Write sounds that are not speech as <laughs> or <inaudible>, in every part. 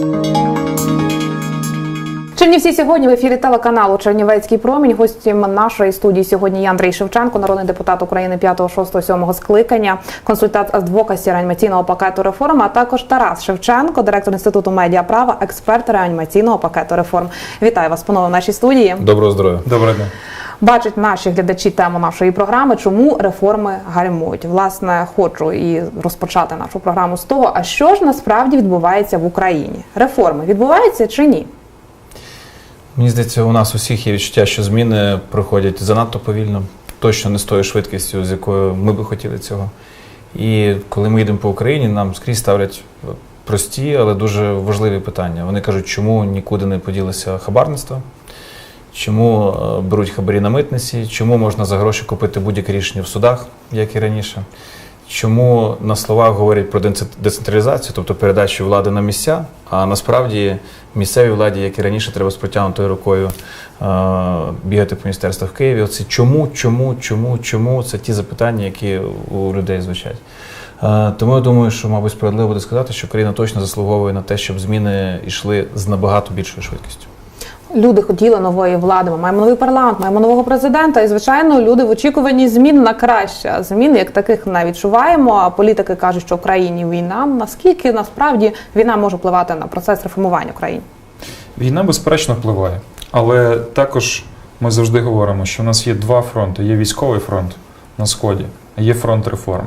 Thank you. Чернівці сьогодні в ефірі телеканалу Чернівецький промінь. Гостем нашої студії сьогодні є Андрій Шевченко, народний депутат України 5, 6, 7 скликання, консультант адвокасі реанімаційного пакету реформ, а також Тарас Шевченко, директор інституту медіаправа, експерт реанімаційного пакету реформ. Вітаю вас панове в нашій студії. Доброго здоров'я. Добрий день. Бачать наші глядачі тему нашої програми, чому реформи гальмують. Власне, хочу і розпочати нашу програму з того, а що ж насправді відбувається в Україні? Реформи відбуваються чи ні? Мені здається, у нас усіх є відчуття, що зміни проходять занадто повільно, точно не з тою швидкістю, з якою ми би хотіли цього. І коли ми їдемо по Україні, нам скрізь ставлять прості, але дуже важливі питання. Вони кажуть, чому нікуди не поділося хабарництво, чому е, беруть хабарі на митниці, чому можна за гроші купити будь-яке рішення в судах, як і раніше. Чому на словах говорять про децен- децентралізацію, тобто передачу влади на місця, а насправді місцевій владі, як і раніше, треба з протягнутою рукою е, бігати по міністерствах в Києві. Оце чому, чому, чому, чому це ті запитання, які у людей звучать. Е, Тому я думаю, що, мабуть, справедливо буде сказати, що країна точно заслуговує на те, щоб зміни йшли з набагато більшою швидкістю. Люди хотіли нової влади. Ми маємо новий парламент, маємо нового президента. І звичайно, люди в очікуванні змін на краще. Змін як таких не відчуваємо. А політики кажуть, що в країні війна. Наскільки насправді війна може впливати на процес реформування в країні? Війна безперечно впливає, але також ми завжди говоримо, що в нас є два фронти: є військовий фронт на сході, а є фронт реформ.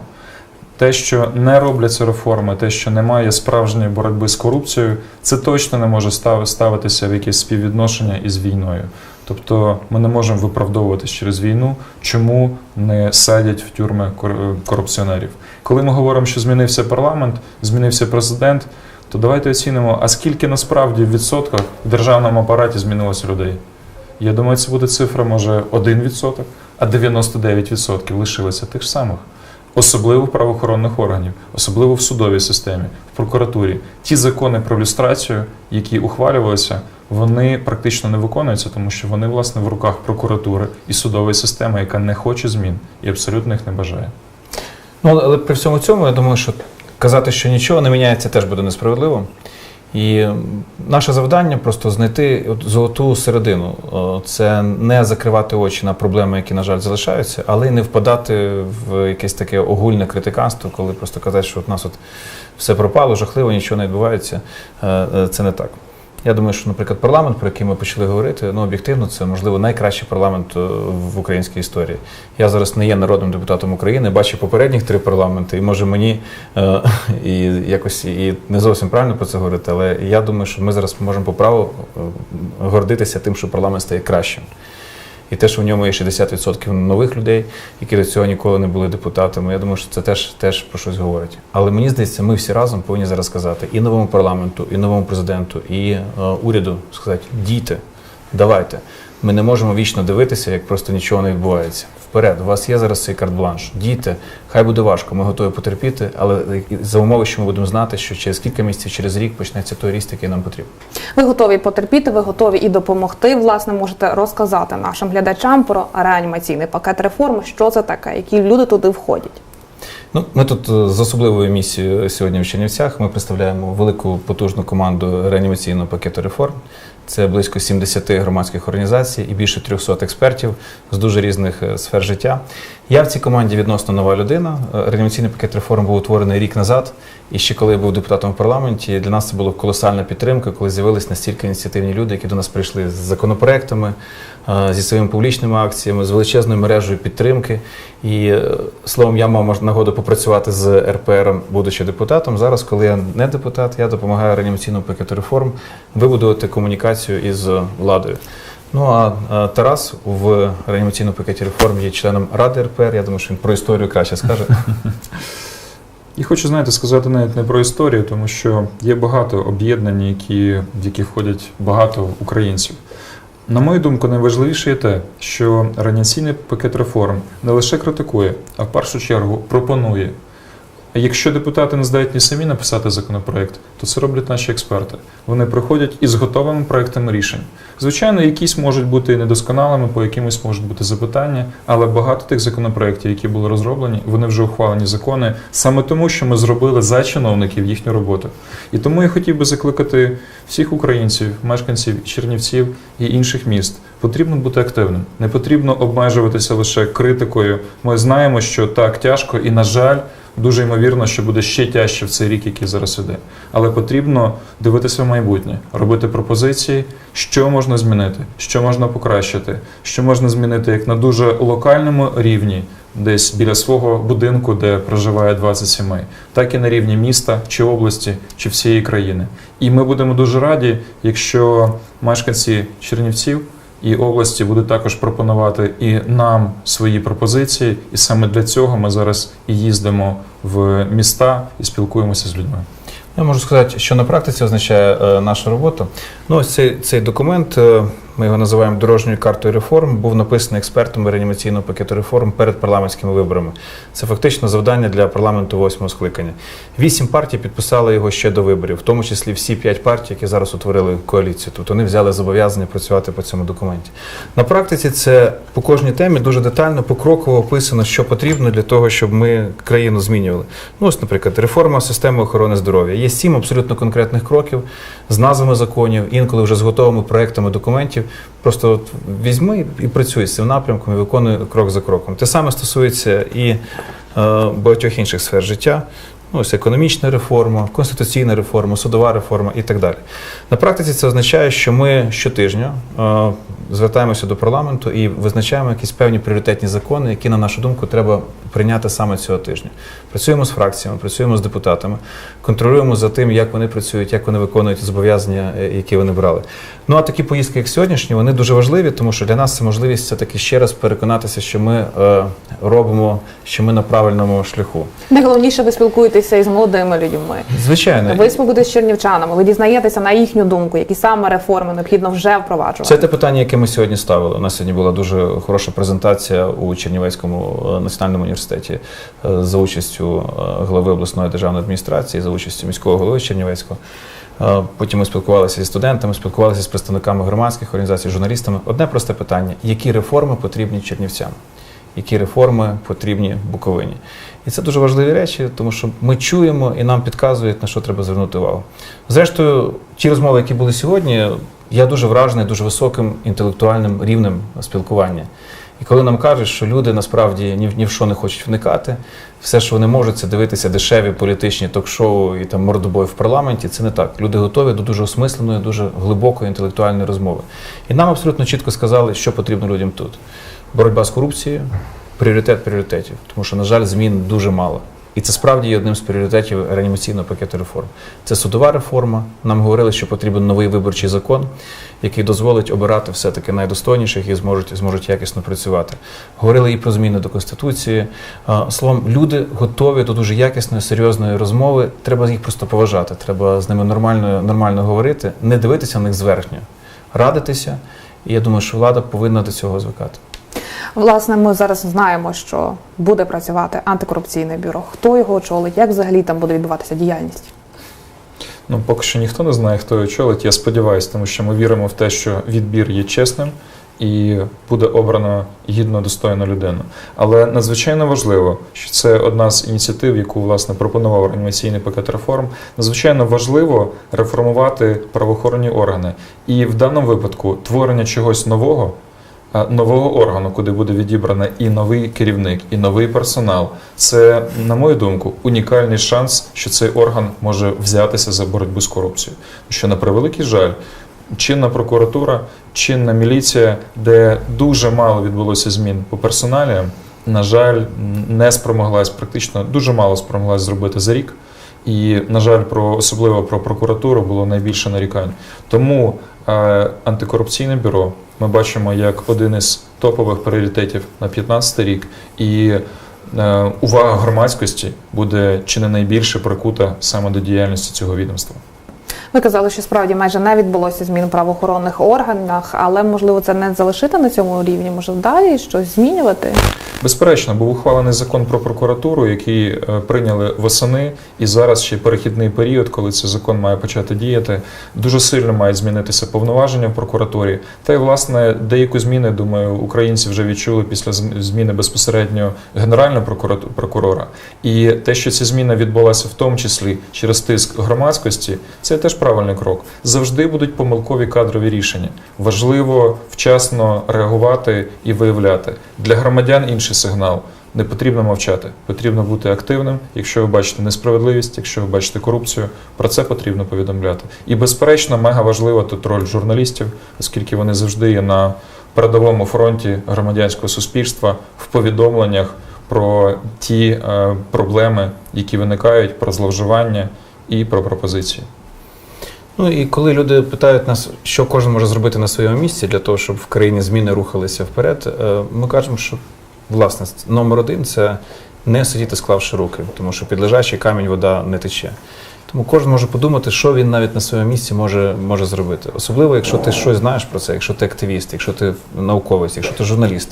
Те, що не робляться реформи, те, що немає справжньої боротьби з корупцією, це точно не може ставитися в якесь співвідношення із війною. Тобто ми не можемо виправдовуватись через війну, чому не садять в тюрми кор- корупціонерів. Коли ми говоримо, що змінився парламент, змінився президент, то давайте оцінимо, а скільки насправді в відсотках в державному апараті змінилося людей. Я думаю, це буде цифра, може, 1%, а 99% лишилися тих самих. Особливо в правоохоронних органів, особливо в судовій системі, в прокуратурі. Ті закони про люстрацію, які ухвалювалися, вони практично не виконуються, тому що вони, власне, в руках прокуратури і судової системи, яка не хоче змін і абсолютно їх не бажає. Ну, але- при всьому цьому, я думаю, що казати, що нічого не міняється, теж буде несправедливо. І наше завдання просто знайти золоту середину. Це не закривати очі на проблеми, які, на жаль, залишаються, але й не впадати в якесь таке огульне критиканство, коли просто казати, що от нас от все пропало, жахливо, нічого не відбувається. Е, е, Це не так. Я думаю, що, наприклад, парламент, про який ми почали говорити, ну об'єктивно, це можливо найкращий парламент е, в українській історії. Я зараз не є народним депутатом України, бачу попередніх три парламенти, і може мені е, <laughs> і якось і не зовсім правильно про це говорити, але я думаю, що ми зараз можемо по праву е, гордитися тим, що парламент стає кращим. І те, що в ньому є 60% нових людей, які до цього ніколи не були депутатами, я думаю, що це теж, теж про щось говорить. Але мені здається, ми всі разом повинні зараз сказати і новому парламенту, і новому президенту, і е, уряду сказати: дійте, давайте. Ми не можемо вічно дивитися, як просто нічого не відбувається. Вперед, у вас є зараз цей карт-бланш. Дійте, хай буде важко, ми готові потерпіти, але за умови, що ми будемо знати, що через кілька місяців, через рік почнеться той ріст, який нам потрібен. Ви готові потерпіти, ви готові і допомогти. Власне, можете розказати нашим глядачам про реанімаційний пакет реформ, що це таке, які люди туди входять. Ну, ми тут е, з особливою місією сьогодні в Чернівцях. Ми представляємо велику потужну команду реанімаційного пакету реформ. Це близько 70 громадських організацій і більше 300 експертів з дуже різних е, сфер життя. Я в цій команді відносно нова людина. Е, Реанімаційний пакет реформ був утворений рік назад. І ще коли я був депутатом в парламенті, для нас це була колосальна підтримка, коли з'явились настільки ініціативні люди, які до нас прийшли з законопроектами, зі своїми публічними акціями, з величезною мережею підтримки. І е, словом, я мав нагоду попрацювати з РПР, будучи депутатом. Зараз, коли я не депутат, я допомагаю реанімаційному пакету реформ вибудувати комунікацію із владою. Ну а е, Тарас в реанімаційному пакеті реформ є членом Ради РПР. Я думаю, що він про історію краще скаже. <laughs> І хочу, знаєте, сказати навіть не про історію, тому що є багато об'єднань, які, в які входять багато українців. На мою думку, найважливіше є те, що реанімаційний пакет реформ не лише критикує, а в першу чергу пропонує якщо депутати не здатні самі написати законопроект, то це роблять наші експерти. Вони приходять із готовими проектами рішень. Звичайно, якісь можуть бути недосконалими, по якимось можуть бути запитання, але багато тих законопроєктів, які були розроблені, вони вже ухвалені закони саме тому, що ми зробили за чиновників їхню роботу. І тому я хотів би закликати всіх українців, мешканців Чернівців і інших міст. Потрібно бути активним. Не потрібно обмежуватися лише критикою. Ми знаємо, що так тяжко, і на жаль, дуже ймовірно, що буде ще тяжче в цей рік, який зараз іде. Але потрібно дивитися в майбутнє, робити пропозиції, що можна змінити, що можна покращити, що можна змінити як на дуже локальному рівні, десь біля свого будинку, де проживає 20 сімей, так і на рівні міста чи області, чи всієї країни. І ми будемо дуже раді, якщо мешканці Чернівців і області будуть також пропонувати і нам свої пропозиції. І саме для цього ми зараз і їздимо в міста і спілкуємося з людьми. Я можу сказати, що на практиці означає е, наша робота. Ну, ось цей, цей документ, е, ми його називаємо дорожньою картою реформ, був написаний експертами реанімаційного пакету реформ перед парламентськими виборами. Це фактично завдання для парламенту восьмого скликання. Вісім партій підписали його ще до виборів, в тому числі всі п'ять партій, які зараз утворили коаліцію. Тобто вони взяли зобов'язання працювати по цьому документі. На практиці це по кожній темі дуже детально, покроково описано, що потрібно для того, щоб ми країну змінювали. Ну, ось, наприклад, реформа системи охорони здоров'я. Є сім абсолютно конкретних кроків з назвами законів, інколи вже з готовими проектами документів. Просто от візьми і працюй з цим напрямком і виконуй крок за кроком. Те саме стосується і е, багатьох інших сфер життя. Ну, ось економічна реформа, конституційна реформа, судова реформа і так далі. На практиці це означає, що ми щотижня е, звертаємося до парламенту і визначаємо якісь певні пріоритетні закони, які, на нашу думку, треба прийняти саме цього тижня. Працюємо з фракціями, працюємо з депутатами, контролюємо за тим, як вони працюють, як вони виконують зобов'язання, е, які вони брали. Ну а такі поїздки, як сьогоднішні, вони дуже важливі, тому що для нас це можливість все таки ще раз переконатися, що ми е, робимо, що ми на правильному шляху. Найголовніше, ви спілкуєтеся із молодими людьми. Звичайно, Ви спілкуєтеся з чернівчанами, ви дізнаєтеся на їхню думку, які саме реформи необхідно вже впроваджувати. Це те питання, яке ми сьогодні ставили. У нас сьогодні була дуже хороша презентація у Чернівецькому е, національному університеті е, за участю е, голови обласної державної адміністрації, за участю міського голови Чернівецького. Потім ми спілкувалися зі студентами, спілкувалися з представниками громадських організацій, журналістами. Одне просте питання: які реформи потрібні чернівцям? Які реформи потрібні Буковині? І це дуже важливі речі, тому що ми чуємо і нам підказують, на що треба звернути увагу. Зрештою, ті розмови, які були сьогодні, я дуже вражений дуже високим інтелектуальним рівнем спілкування. І коли нам кажуть, що люди насправді ні в, ні в що не хочуть вникати, все, що вони можуть, це дивитися дешеві політичні ток-шоу і там мордобой в парламенті, це не так. Люди готові до дуже осмисленої, дуже глибокої інтелектуальної розмови. І нам абсолютно чітко сказали, що потрібно людям тут. Боротьба з корупцією, пріоритет пріоритетів, тому що, на жаль, змін дуже мало. І це справді є одним з пріоритетів реанімаційного пакету реформ. Це судова реформа. Нам говорили, що потрібен новий виборчий закон, який дозволить обирати все-таки найдостойніших і зможуть, зможуть якісно працювати. Говорили і про зміни до Конституції. Словом, люди готові до дуже якісної, серйозної розмови. Треба їх просто поважати. Треба з ними нормально, нормально говорити, не дивитися на них зверхньо, радитися. І я думаю, що влада повинна до цього звикати. Власне, ми зараз знаємо, що буде працювати антикорупційне бюро. Хто його очолить? Як взагалі там буде відбуватися діяльність? Ну, поки що ніхто не знає, хто його очолить. Я сподіваюся, тому що ми віримо в те, що відбір є чесним і буде обрано гідно достойну людину. Але надзвичайно важливо, що це одна з ініціатив, яку власне пропонував реанімаційний пакет реформ. Надзвичайно важливо реформувати правоохоронні органи. І в даному випадку творення чогось нового. А, Нового органу, куди буде відібрано і новий керівник, і новий персонал, це, на мою думку, унікальний шанс, що цей орган може взятися за боротьбу з корупцією. Що на превеликий жаль, чинна прокуратура, чинна міліція, де дуже мало відбулося змін по персоналіям, на жаль, не спромоглась практично дуже мало спромоглась зробити за рік. І, на жаль, про особливо про прокуратуру було найбільше нарікань. Тому е, антикорупційне бюро ми бачимо як один із топових пріоритетів на 15 рік, і е, увага громадськості буде чи не найбільше прикута саме до діяльності цього відомства. Ви казали, що справді майже не відбулося змін в правоохоронних органах, але можливо це не залишити на цьому рівні, може далі щось змінювати. Безперечно, був ухвалений закон про прокуратуру, який е, прийняли восени, і зараз ще перехідний період, коли цей закон має почати діяти. Дуже сильно мають змінитися повноваження в прокуратурі. Та й власне деякі зміни, думаю, українці вже відчули після зміни безпосередньо генерального прокурора. І те, що ця зміна відбулася в тому числі через тиск громадськості, це теж правильний крок. Завжди будуть помилкові кадрові рішення. Важливо вчасно реагувати і виявляти для громадян інший сигнал. Не потрібно мовчати, потрібно бути активним. Якщо ви бачите несправедливість, якщо ви бачите корупцію, про це потрібно повідомляти. І безперечно, мега важлива тут роль журналістів, оскільки вони завжди є на передовому фронті громадянського суспільства в повідомленнях про ті е, проблеми, які виникають, про зловживання і про пропозиції. Ну і коли люди питають нас, що кожен може зробити на своєму місці для того, щоб в країні зміни рухалися вперед, е, ми кажемо, що власне номер один це не сидіти склавши руки, тому що під лежачий камінь вода не тече. Тому кожен може подумати, що він навіть на своєму місці може, може зробити. Особливо, якщо ти щось знаєш про це, якщо ти активіст, якщо ти науковець, якщо ти журналіст,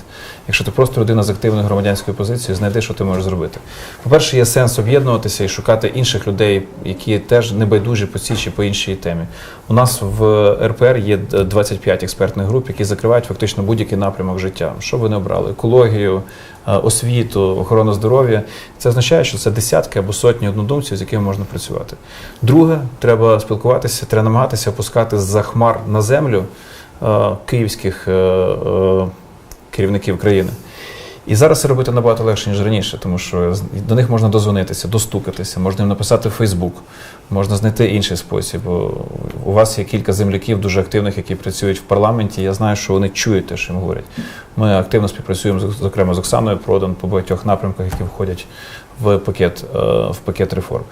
якщо ти просто людина з активною громадянською позицією, знайди, що ти можеш зробити. По-перше, є сенс об'єднуватися і шукати інших людей, які теж не байдужі по цій чи по іншій темі. У нас в РПР є 25 експертних груп, які закривають фактично будь-який напрямок життя. Що ви не обрали? Екологію, е, освіту, охорону здоров'я. Це означає, що це десятки або сотні однодумців, з якими можна працювати. Друге, треба спілкуватися, треба намагатися опускати з-за хмар на землю е, київських е, е, керівників країни. І зараз це робити набагато легше, ніж раніше, тому що до них можна дозвонитися, достукатися, можна їм написати в Фейсбук, можна знайти інший спосіб. У вас є кілька земляків дуже активних, які працюють в парламенті. Я знаю, що вони чують те, що їм говорять. Ми активно співпрацюємо зокрема з Оксаною Продан по багатьох напрямках, які входять в пакет, в пакет реформ.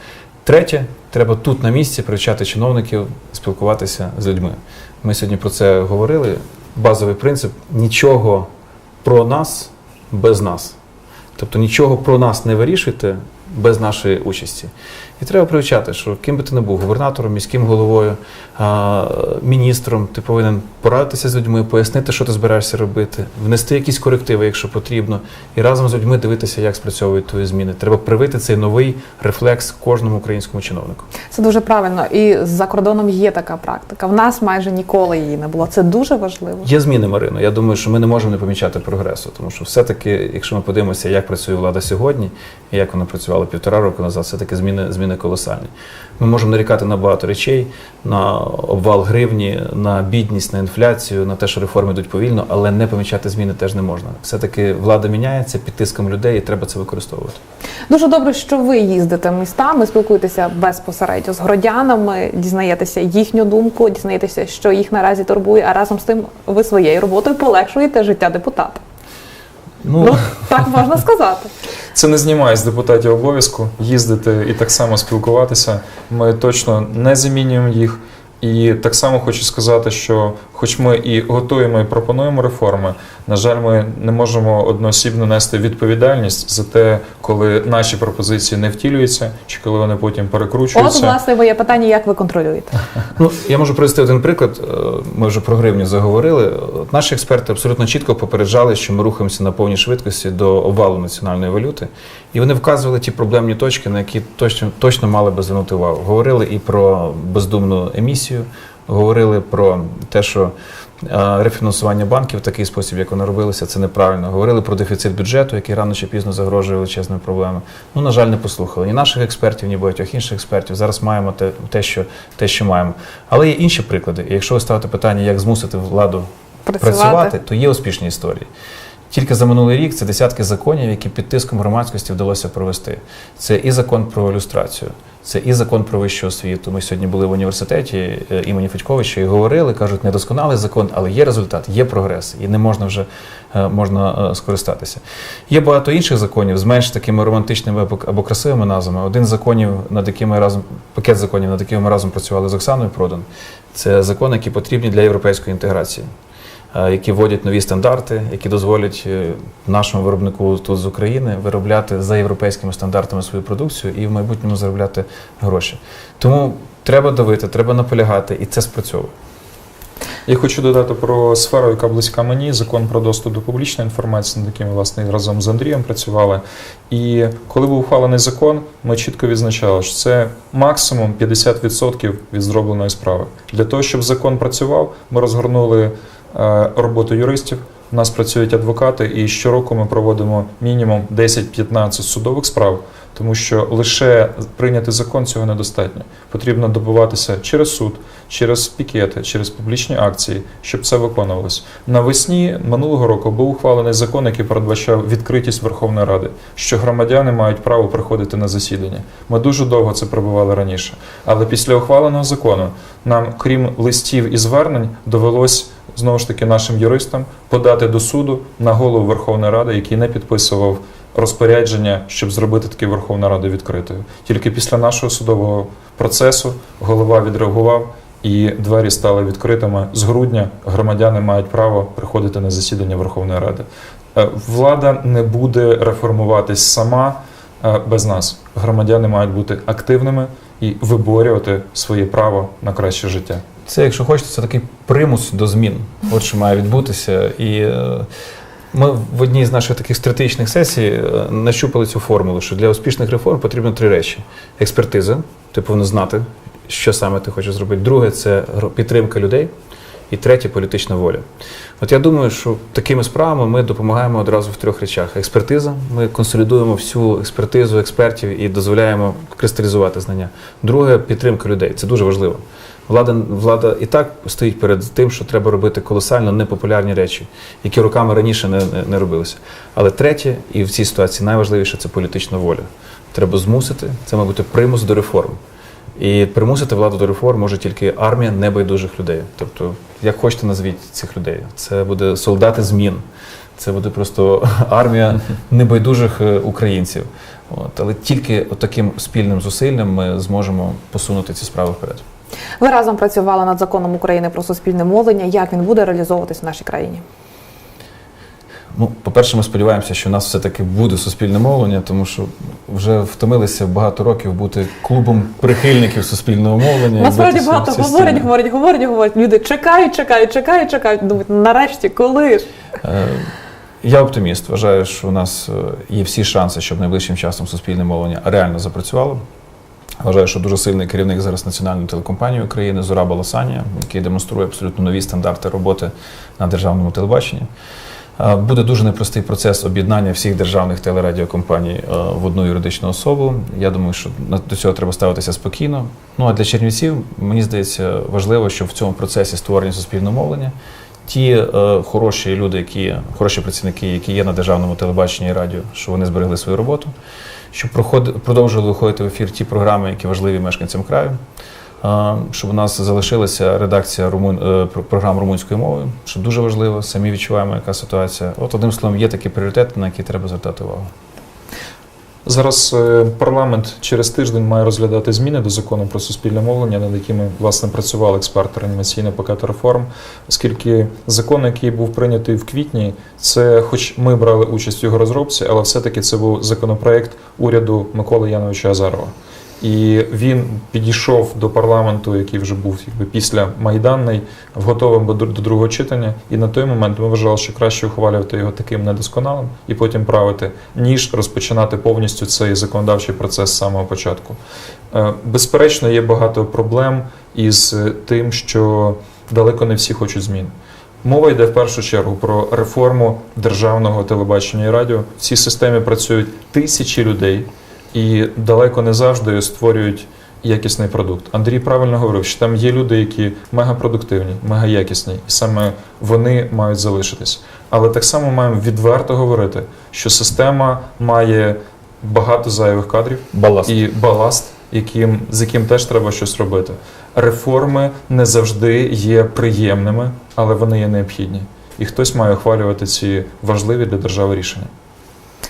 Третє, треба тут на місці привчати чиновників спілкуватися з людьми. Ми сьогодні про це говорили. Базовий принцип нічого про нас без нас. Тобто нічого про нас не вирішуйте без нашої участі. І треба привчати, що ким би ти не був губернатором, міським головою, міністром, ти повинен порадитися з людьми, пояснити, що ти збираєшся робити, внести якісь корективи, якщо потрібно, і разом з людьми дивитися, як спрацьовують твої зміни. Треба привити цей новий рефлекс кожному українському чиновнику. Це дуже правильно. І за кордоном є така практика. В нас майже ніколи її не було. Це дуже важливо. Є зміни, Марино. Я думаю, що ми не можемо не помічати прогресу, тому що все-таки, якщо ми подивимося, як працює влада сьогодні, і як вона працювала півтора року назад, все-таки зміни, зміни колосальні. Ми можемо нарікати на багато речей, на обвал гривні, на бідність, на інфляцію, на те, що реформи йдуть повільно, але не помічати зміни теж не можна. Все-таки влада міняється під тиском людей, і треба це використовувати. Дуже добре, що ви їздите містами, спілкуєтеся безпосередньо з громадянами, дізнаєтеся їхню думку, дізнаєтеся, що їх наразі турбує, а разом з тим ви своєю роботою полегшуєте життя депутата. Ну, так можна сказати. Це не знімає з депутатів обов'язку їздити і так само спілкуватися. Ми точно не замінюємо їх. І так само хочу сказати, що хоч ми і готуємо і пропонуємо реформи, на жаль, ми не можемо одноосібно нести відповідальність за те, коли наші пропозиції не втілюються, чи коли вони потім От, перекручуються. власне, моє питання, як ви контролюєте? <laughs> Ну, я можу привести один приклад. Е, Ми вже про гривню заговорили. Наші експерти абсолютно чітко попереджали, що ми рухаємося на повній швидкості до обвалу національної валюти. І вони вказували ті проблемні точки, на які точно, точно мали би звернути увагу. Говорили і про бездумну емісію, говорили про те, що рефінансування банків в такий спосіб, як воно робилося, це неправильно. Говорили про дефіцит бюджету, який рано чи пізно загрожує величезними проблемами. Ну, на жаль, не послухали ні наших експертів, ні багатьох інших експертів. Зараз маємо те, те, що, те, що маємо. Але є інші приклади. І якщо ви ставите питання, як змусити владу Працювати. працювати, то є успішні історії. Тільки за минулий рік це десятки законів, які під тиском громадськості вдалося провести. Це і закон про ілюстрацію, це і закон про вищу освіту. Ми сьогодні були в університеті е, імені Федьковича і говорили, кажуть, недосконалий закон, але є результат, є прогрес, і не можна вже е, можна е, скористатися. Є багато інших законів з менш такими романтичними або, красивими назвами. Один з законів, над якими разом пакет законів, над якими ми разом працювали з Оксаною Продан, це закони, які потрібні для європейської інтеграції. Е, які вводять нові стандарти, які дозволять е, нашому виробнику тут з України виробляти за європейськими стандартами свою продукцію і в майбутньому заробляти гроші. Тому треба давити, треба наполягати, і це спрацьовує. Я хочу додати про сферу, яка близька мені, закон про доступ до публічної інформації, над яким власне разом з Андрієм працювали. І коли був ухвалений закон, ми чітко відзначали, що це максимум 50% від зробленої справи. Для того, щоб закон працював, ми розгорнули роботу юристів. У нас працюють адвокати, і щороку ми проводимо мінімум 10-15 судових справ, тому що лише прийняти закон цього недостатньо. Потрібно добуватися через суд, через пікети, через публічні акції, щоб це виконувалось. Навесні минулого року був ухвалений закон, який передбачав відкритість Верховної Ради, що громадяни мають право приходити на засідання. Ми дуже довго це пробували раніше. Але після ухваленого закону нам, крім листів і звернень, довелось знову ж таки нашим юристам подати до суду на голову Верховної Ради, який не підписував розпорядження, щоб зробити таки Верховну Раду відкритою. Тільки після нашого судового процесу голова відреагував. І двері стали відкритими. З грудня громадяни мають право приходити на засідання Верховної Ради. Е, Влада не буде реформуватись сама е, без нас. Громадяни мають бути активними і виборювати своє право на краще життя. Це, якщо хочете, це такий примус до змін. От що має відбутися. І е, ми в одній з наших таких стратегічних сесій е, нащупали цю формулу, що для успішних реформ потрібно три речі: експертиза, ти повинен знати, що саме ти хочеш зробити. Друге це підтримка людей. І третє політична воля. От я думаю, що такими справами ми допомагаємо одразу в трьох речах: експертиза. Ми консолідуємо всю експертизу експертів і дозволяємо кристалізувати знання. Друге підтримка людей. Це дуже важливо. Влада, влада і так стоїть перед тим, що треба робити колосально непопулярні речі, які роками раніше не, не, робилися. Але третє, і в цій ситуації найважливіше це політична воля. Треба змусити, це має бути примус до реформ. І примусити владу до реформ може тільки армія небайдужих людей. Тобто, як хочете назвіть цих людей, це буде солдати змін, це буде просто <laughs> армія небайдужих е, українців. От, але тільки таким спільним зусиллям ми зможемо посунути ці справи вперед. Ви разом працювали над законом України про суспільне мовлення. Як він буде реалізовуватись в нашій країні? Ну, по-перше, ми сподіваємося, що у нас все-таки буде суспільне мовлення, тому що вже втомилися багато років бути клубом прихильників суспільного мовлення. Насправді багато говорять, говорять, говорять, говорять. Люди чекають, чекають, чекають, чекають. Думають, нарешті, коли ж? Е, Я оптиміст. Вважаю, що у нас е, є всі шанси, щоб найближчим часом суспільне мовлення реально запрацювало. Вважаю, що дуже сильний керівник зараз Національної телекомпанії України Зураба Ласанія, який демонструє абсолютно нові стандарти роботи на державному телебаченні. Е, Буде дуже непростий процес об'єднання всіх державних телерадіокомпаній е, в одну юридичну особу. Я думаю, що до цього треба ставитися спокійно. Ну а для чернівців мені здається важливо, щоб в цьому процесі створення суспільного мовлення ті е, хороші люди, які хороші працівники, які є на державному телебаченні і радіо, що вони зберегли свою роботу, щоб проходи- продовжували виходити в ефір ті програми, які важливі мешканцям краю. Щоб у нас залишилася редакція румун, е, програм румунською мовою, що дуже важливо, самі відчуваємо, яка ситуація. От одним словом, є такі пріоритети, на які треба звертати увагу. Зараз е, парламент через тиждень має розглядати зміни до закону про суспільне мовлення, над якими власне працювали експерти реанімаційного пакету реформ, оскільки закон, який був прийнятий в квітні, це, хоч ми брали участь в його розробці, але все-таки це був законопроект уряду Миколи Яновича Азарова. І він підійшов до парламенту, який вже був якби після майданний, готовим до до другого читання. І на той момент ми вважали, що краще ухвалювати його таким недосконалим і потім правити, ніж розпочинати повністю цей законодавчий процес з самого початку. Е, Безперечно, є багато проблем із е, тим, що далеко не всі хочуть змін. Мова йде в першу чергу про реформу державного телебачення і радіо. В цій системі працюють тисячі людей і далеко не завжди створюють якісний продукт. Андрій правильно говорив, що там є люди, які мегапродуктивні, мегаякісні, і саме вони мають залишитись. Але так само маємо відверто говорити, що система має багато зайвих кадрів Баласт. і баласт, яким, з яким теж треба щось робити. Реформи не завжди є приємними, але вони є необхідні. І хтось має ухвалювати ці важливі для держави рішення.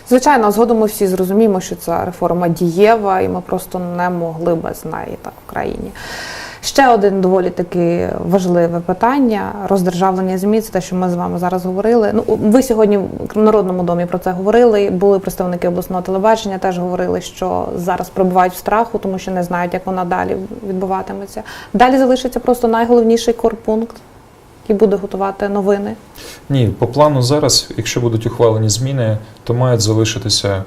Звичайно, згодом ми всі зрозуміємо, що ця реформа дієва, і ми просто не могли без неї так в країні. Ще один доволі таки важливе питання роздержавлення ЗМІ. Це те, що ми з вами зараз говорили. Ну ви сьогодні в народному домі про це говорили. Були представники обласного телебачення, теж говорили, що зараз перебувають в страху, тому що не знають, як вона далі відбуватиметься. Далі залишиться просто найголовніший корпункт, який буде готувати новини. Ні, по плану зараз, якщо будуть ухвалені зміни, то мають залишитися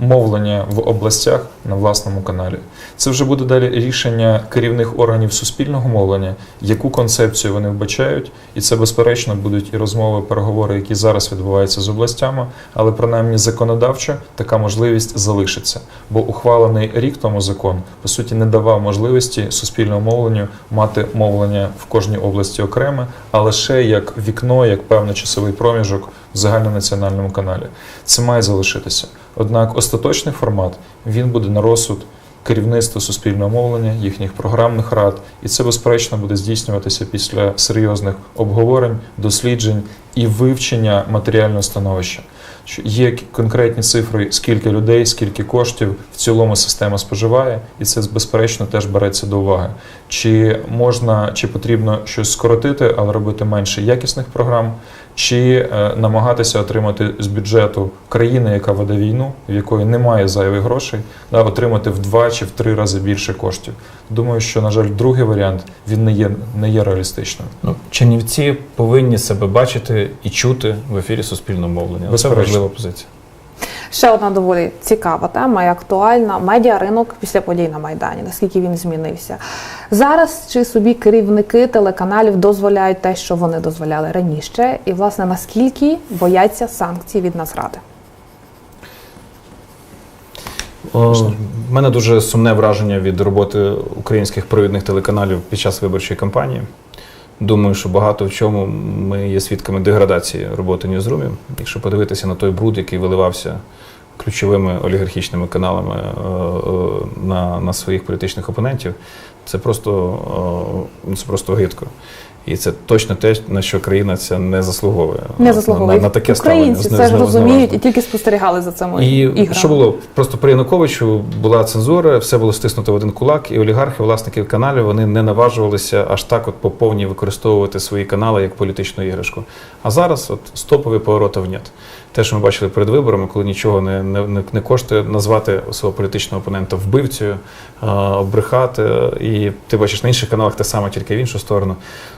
мовлення в областях на власному каналі. Це вже буде далі рішення керівних органів суспільного мовлення, яку концепцію вони вбачають, і це безперечно будуть і розмови, переговори, які зараз відбуваються з областями, але принаймні законодавчо така можливість залишиться. Бо ухвалений рік тому закон по суті не давав можливості суспільному мовленню мати мовлення в кожній області окреме, а лише як вікно, як певний часовий проміжок в загальнонаціональному каналі. Це має залишитися. Однак остаточний формат він буде на розсуд керівництва суспільного мовлення, їхніх програмних рад, і це безперечно буде здійснюватися після серйозних обговорень, досліджень і вивчення матеріального становища. Що є конкретні цифри, скільки людей, скільки коштів в цілому система споживає, і це безперечно теж береться до уваги. Чи можна, чи потрібно щось скоротити, але робити менше якісних програм, чи е, намагатися отримати з бюджету країни, яка веде війну, в якої немає зайвих грошей, да, отримати в два чи в три рази більше коштів. Думаю, що на жаль, другий варіант він не є не є реалістичним. Ну, Чернівці повинні себе бачити і чути в ефірі суспільного мовлення. Безперечно. Важлива позиція. Ще одна доволі цікава тема і актуальна медіаринок після подій на Майдані. Наскільки він змінився зараз? Чи собі керівники телеканалів дозволяють те, що вони дозволяли раніше, і власне наскільки бояться санкцій від Нацради? О, в мене дуже сумне враження від роботи українських провідних телеканалів під час виборчої кампанії. Думаю, що багато в чому ми є свідками деградації роботи ньюзрумів. Якщо подивитися на той бруд, який виливався ключовими олігархічними каналами е, е, на, на своїх політичних опонентів, це просто, е, ну, це просто гидко. І це точно те, на що країна ця не заслуговує. Не На, на, на таке українці. ставлення. Це ж розуміють і тільки спостерігали за цим І іграми. що було? Просто при Януковичу була цензура, все було стиснуто в один кулак, і олігархи, власники каналів, вони не наважувалися аж так от по повній використовувати свої канали як політичну іграшку. А зараз от стопові поворот в нет. Те, що ми бачили перед виборами, коли нічого не, не, не, коштує назвати свого політичного опонента вбивцею, обрехати. І ти бачиш на інших каналах те саме, тільки в іншу сторону.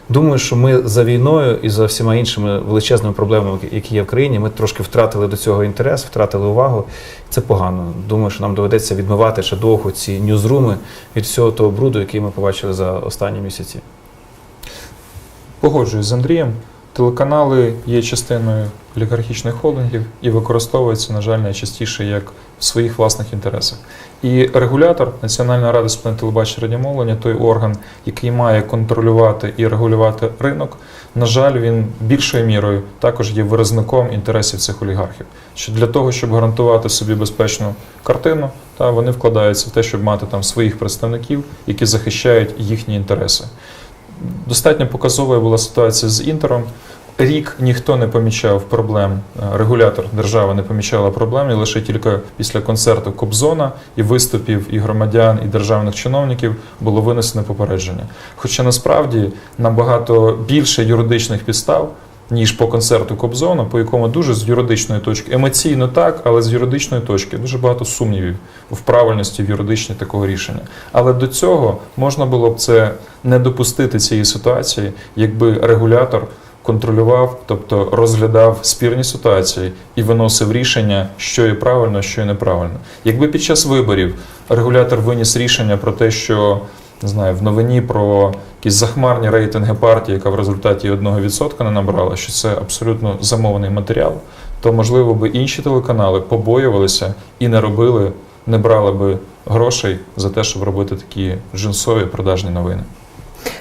Думаю, що ми за війною і за всіма іншими величезними проблемами, які є в країні, ми трошки втратили до цього інтерес, втратили увагу. Це погано. Думаю, що нам доведеться відмивати ще довго ці ньюзруми від всього того бруду, який ми побачили за останні місяці. Погоджуюсь з Андрієм. Телеканали є частиною олігархічних холдингів і використовуються, на жаль, найчастіше як в своїх власних інтересах. І регулятор Національна рада з питань телебачення радіомовлення, той орган, який має контролювати і регулювати ринок, на жаль, він більшою мірою також є виразником інтересів цих олігархів. Що для того, щоб гарантувати собі безпечну картину, та вони вкладаються в те, щоб мати там своїх представників, які захищають їхні інтереси. Достатньо показовою була ситуація з Інтером. Рік ніхто не помічав проблем, е, регулятор держави не помічала проблем, і лише тільки після концерту Кобзона і виступів і громадян, і державних чиновників було винесено попередження. Хоча насправді набагато більше юридичних підстав, ніж по концерту Кобзона, по якому дуже з юридичної точки, емоційно так, але з юридичної точки дуже багато сумнівів в правильності в юридичні такого рішення. Але до цього можна було б це не допустити цієї ситуації, якби регулятор контролював, тобто розглядав спірні ситуації і виносив рішення, що є правильно, що є неправильно. Якби під час виборів регулятор виніс рішення про те, що не знаю, в новині про якісь захмарні рейтинги партії, яка в результаті 1% не набрала, що це абсолютно замовний матеріал, то можливо би інші телеканали побоювалися і не робили, не брали би грошей за те, щоб робити такі джинсові продажні новини.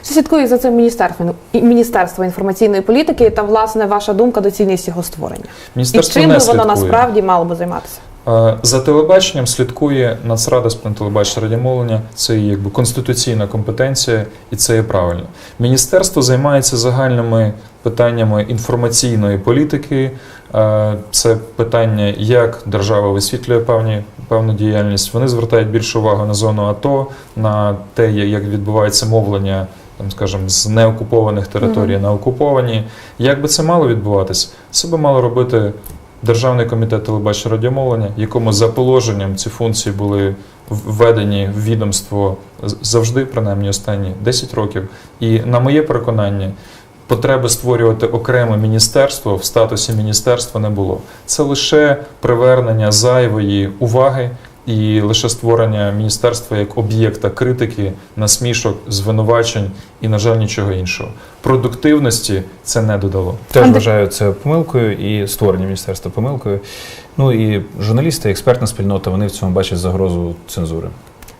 Чи слідкує за цим міністерство міністерство інформаційної політики та власне ваша думка доцільність його створення? Міністерство і чим би воно насправді мало би займатися? Е, За телебаченням слідкує Нацрада з телебачення радіомовлення. Це є якби конституційна компетенція, і це є правильно. Міністерство займається загальними питаннями інформаційної політики. Е, Це питання, як держава висвітлює певні певну діяльність. Вони звертають більше увагу на зону АТО, на те, як відбувається мовлення. Там, скажімо, з неокупованих територій на окуповані. Як би це мало відбуватись? Це би мало робити Державний комітет телебачення радіомовлення, якому за положенням ці функції були введені в відомство завжди, принаймні останні 10 років. І на моє переконання, потреби створювати окреме міністерство в статусі міністерства не було. Це лише привернення зайвої уваги. І лише створення міністерства як об'єкта критики, насмішок, звинувачень і, на жаль, нічого іншого. Продуктивності це не додало. Теж вважаю це помилкою і створення міністерства помилкою. Ну і журналісти, експертна спільнота, вони в цьому бачать загрозу цензури.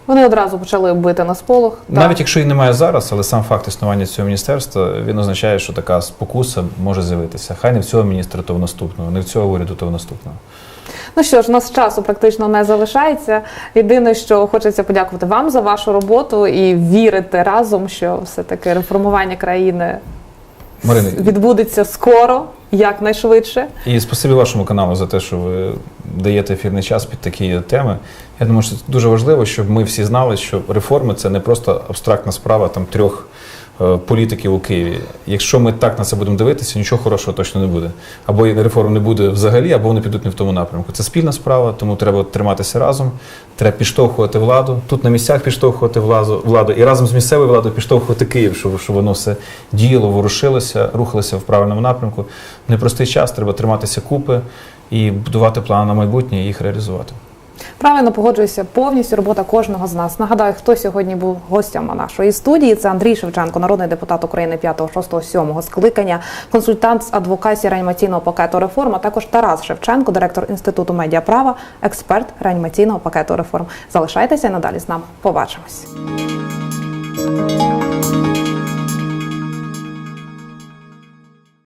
Вони одразу почали бити на сполох. Навіть якщо її немає зараз, але сам факт існування цього міністерства він означає, що така спокуса може з'явитися. Хай не в цього міністра, то в наступного, не в цього уряду, то в наступного. Ну що ж, у нас часу практично не залишається. Єдине, що хочеться подякувати вам за вашу роботу і вірити разом, що все-таки реформування країни Марина, відбудеться скоро, якнайшвидше. І спасибі вашому каналу за те, що ви даєте ефірний час під такі теми. Я думаю, що це дуже важливо, щоб ми всі знали, що реформи це не просто абстрактна справа там трьох політиків у Києві. Якщо ми так на це будемо дивитися, нічого хорошого точно не буде. Або реформ не буде взагалі, або вони підуть не в тому напрямку. Це спільна справа, тому треба триматися разом. Треба підштовхувати владу. Тут на місцях підштовхувати владу, владу і разом з місцевою владою підштовхувати Київ, щоб, щоб воно все діяло, ворушилося, рухалося в правильному напрямку. Непростий час, треба триматися купи і будувати плани на майбутнє і їх реалізувати. Правильно погоджуюся повністю робота кожного з нас. Нагадаю, хто сьогодні був гостем нашої студії. Це Андрій Шевченко, народний депутат України 5, 6, 7 скликання, консультант з адвокації реанімаційного пакету реформ, а також Тарас Шевченко, директор інституту медіаправа, експерт реанімаційного пакету реформ. Залишайтеся надалі з нами. Побачимось.